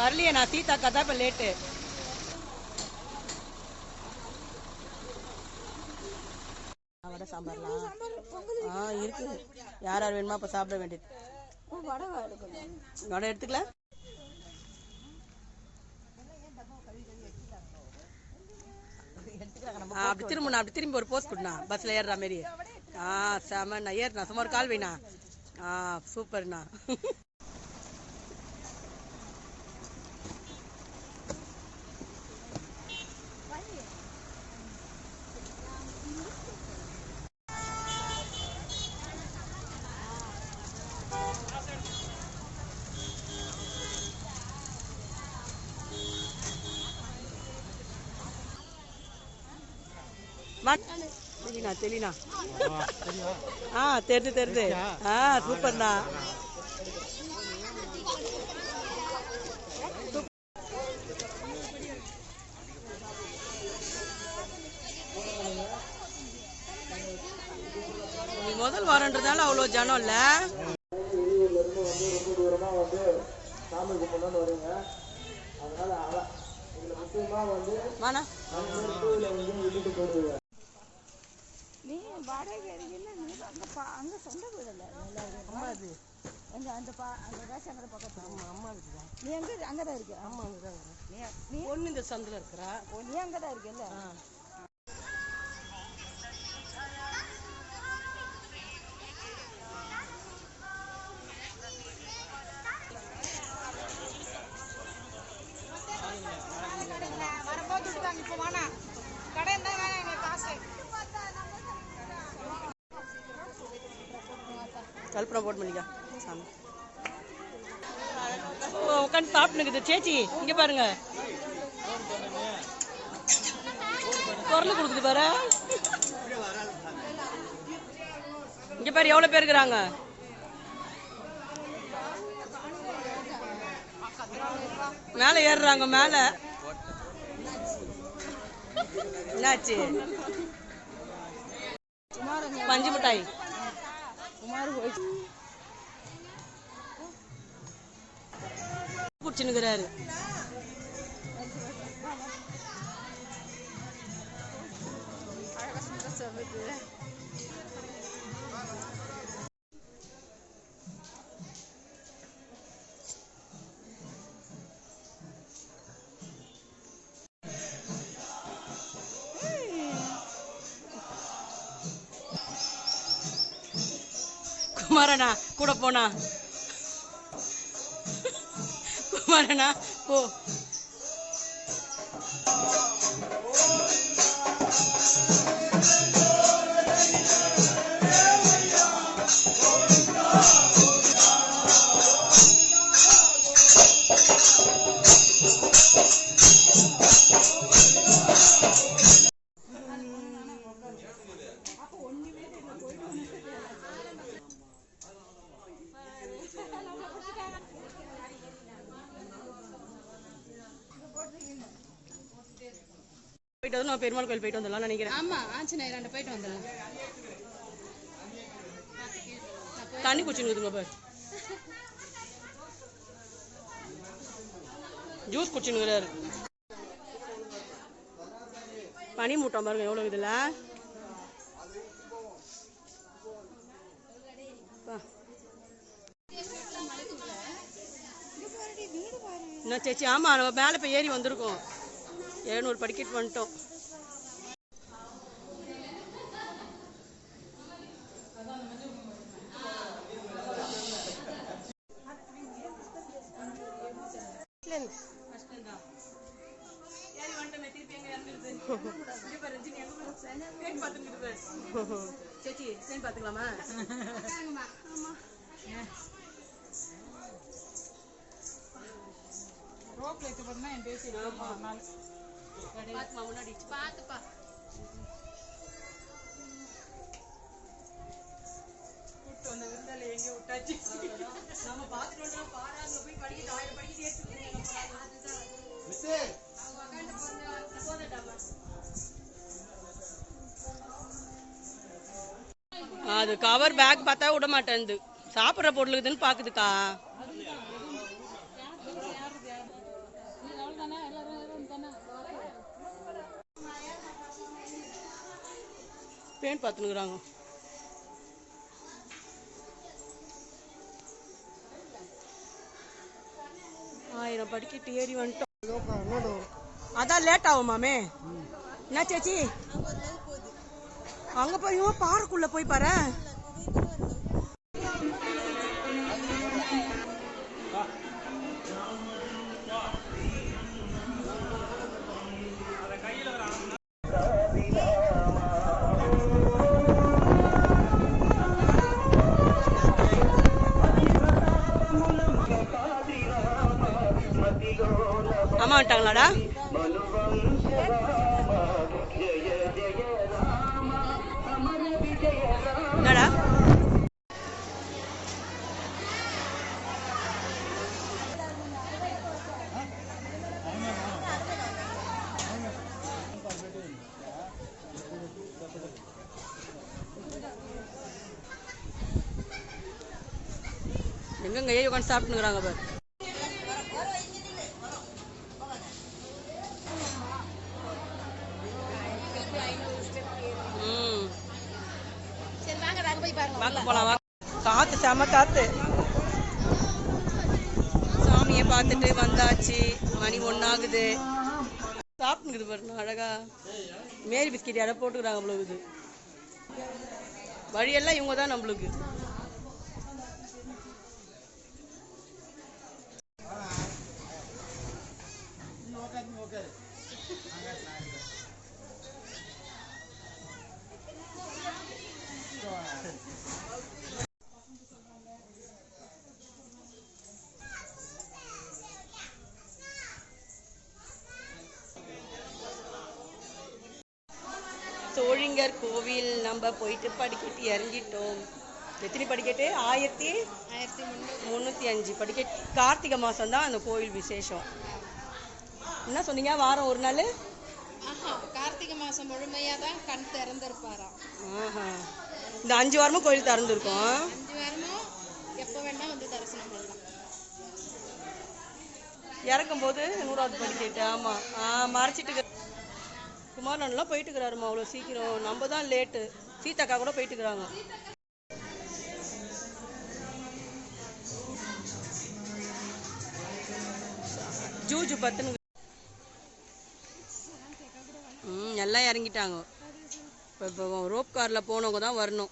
வரலையே நான் சீதாக்கா தான் இப்போ லேட்டு வடை சாம்பார்லாம் ஆ இருக்கு. யார் யார் வேணுமா இப்போ சாப்பிட வேண்டியது. வடை எடுத்துக்கல? அப்படி திரும்ப அப்படி திரும்பி ஒரு போஸ்ட் கொடுண்ணா. பஸ்ஸில் ஏறுற மாரி. ஆ செமண்ணா. ஏறுண்ணா. சும்மா ஒரு கால் வைண்ணா. ஆ சூப்பர்ண்ணா. வா தெளினா தெளினா ஆ தெரிது தெரிது ஆ. சூப்பர்ண்ணா நீ முதல் வாரன்றதால அவ்வளோ ஜனம் இல்லை. சாமி கும்பிடணும்னு வருங்க அதனால முக்கியமாக வந்து விட்டுட்டு வாடகை இருக்கீங்கன்னா நீ அங்கே பா அங்கே சொந்த வீடு இல்லை அம்மா அது எங்கே அந்த பா அந்த ரேஷன் கடை பக்கத்தில் அம்மா அம்மா இருக்குதா நீ எங்கே அங்கே தான் இருக்க அம்மா அங்கே தான் நீ ஒன்று இந்த சந்தில் இருக்கிறா ஓ நீ அங்கே தான் இருக்கல்ல கல்பனா போட் பண்ணிக்கா சாமி ஓ உட்காந்து சாப்பிட்டுக்குது சேச்சி இங்கே பாருங்க. குரல் கொடுக்குது பாரு. இங்கே பாரு எவ்வளோ பேர் இருக்கிறாங்க? மேல ஏறுறாங்க மேலே. என்னாச்சு? பஞ்சு மிட்டாய். குடிச்சுனுக்குறாரு குமாரண்ணா கூட போனா. குமாரண்ணா போ. போயிட்டு வந்து நம்ம பெருமாள் கோயில் போயிட்டு வந்துடலாம் நினைக்கிறேன். ஆமா ஆஞ்சநேயர் ரெண்டு போயிட்டு வந்துடலாம். தண்ணி குடிச்சுனுக்குதுங்க பாரு. ஜூஸ் குடிச்சுனுக்குறாரு பனி மூட்டம் பாருங்க எவ்வளோ இதுல? என்ன சேச்சி ஆமா நம்ம மேலே இப்போ ஏறி வந்திருக்கோம். எழுநூறு படிக்கட்டு வந்துட்டோம். சேச்சி ட்ரெயின் பார்த்துக்கலாமா ரோப்ல எடுத்து போட்டுனா என் பேசி ஒரு நாள். பார்த்துமா முன்னாடி பார்த்துப்பா கூப்பிட்டு வந்த விருந்தாளி எங்க விட்டாச்சு. நம்ம பார்த்துட்டு வந்தா பாரு அங்க போய் படிக்கிட்டு ஆயிரம் படிக்கிட்டு அது கவர் பேக் பார்த்தா விட மாட்டேன்து சாப்பிட்ற பொருளுக்குதுன்னு பாக்குதுக்கா பேண்ட் பார்த்துனுக்குறாங்க ஆயிரம் படிக்கட்டு ஏறி வந்துட்டோம். அதான் லேட் ஆகும் மாமே. என்ன சேச்சி அங்க போய் பாறைக்குள்ளே போய் பாரு. அம்மா என்னடா? எங்கங்க ஏ உட்காந்து சாப்பிட்டுங்கிறாங்க பாரு. போலாம்? காத்து செம காத்து. சாமியை பார்த்துட்டு வந்தாச்சு. மணி ஒன்னாகுது சாப்பிட்டுக்குது பாருங்க அழகா. மேரி பிஸ்கெட் யாரோ போட்டுக்கிறாங்க நம்மளுக்கு வழியெல்லாம் இவங்க தான் நம்மளுக்கு. சோழிங்கர் கோவில் நம்ம போயிட்டு படிக்கட்டு இறங்கிட்டோம். எத்தனை படிக்கட்டு? ஆயிரத்தி ஆயிரத்தி முந்நூறு முந்நூற்றி அஞ்சு படிக்கட்டு. கார்த்திகை மாதம் தான் அந்த கோவில் விசேஷம். என்ன சொன்னீங்க? வாரம் ஒரு நாள்? கார்த்திகை மாசம் முழுமையா தான் கண் திறந்திருப்பாராம். ஆஹா. இந்த அஞ்சு வாரமும் கோயில் திறந்துருக்கோம். அஞ்சு வாரமும் எப்போ வேணா வந்து தரிசனம் பண்ணலாம். இறக்கும் போது நூறாவது படிக்கட்டு ஆமாம் ஆ மறைச்சிட்டு குமாரனெலாம் போயிட்டு இருக்கிறாருமா அவ்வளோ சீக்கிரம். நம்ம தான் லேட்டு சீதாக்கா கூட போயிட்டு இருக்கிறாங்க ஜூஜு பத்துன்னு. ம் எல்லாம் இறங்கிட்டாங்க. இப்போ இப்போ ரோப் காரில் போனவங்க தான் வரணும்.